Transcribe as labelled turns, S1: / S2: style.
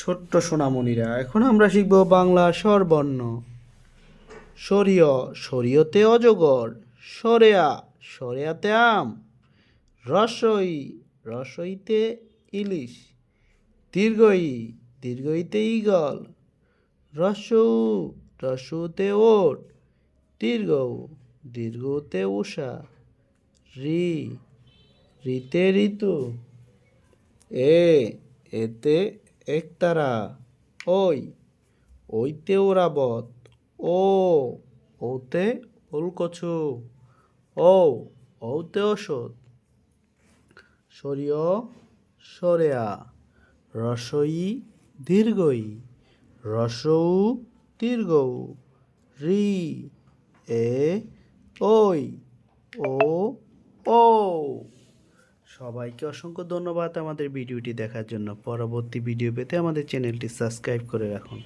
S1: ছোট্ট সোনামণিরা, এখন আমরা শিখব বাংলা স্বরবর্ণ। সরিয়, সরিয়তে অজগর, সরেয়া, সরেয়াতে আম, রসই, রসইতে ইলিশ, দীর্ঘই, দীর্ঘইতে ঈগল রসউ রসউতে ওট, দীর্ঘ, দীর্ঘতে উষা, রি, রিতে ঋতু, এ, এতে একতারা, ওই, ওইতে ওরাবত ও, ওতে ওলকচু, ও, ওতে ওষুধ। সরিয় সরেয়া রসই দীর্ঘই রসৌ দীর্ঘ, রি, এ ওই ও সবাইকে অসংখ্য ধন্যবাদ আমাদের ভিডিওটি দেখার জন্য। পরবর্তী ভিডিও পেতে আমাদের চ্যানেলটি সাবস্ক্রাইব করে রাখুন।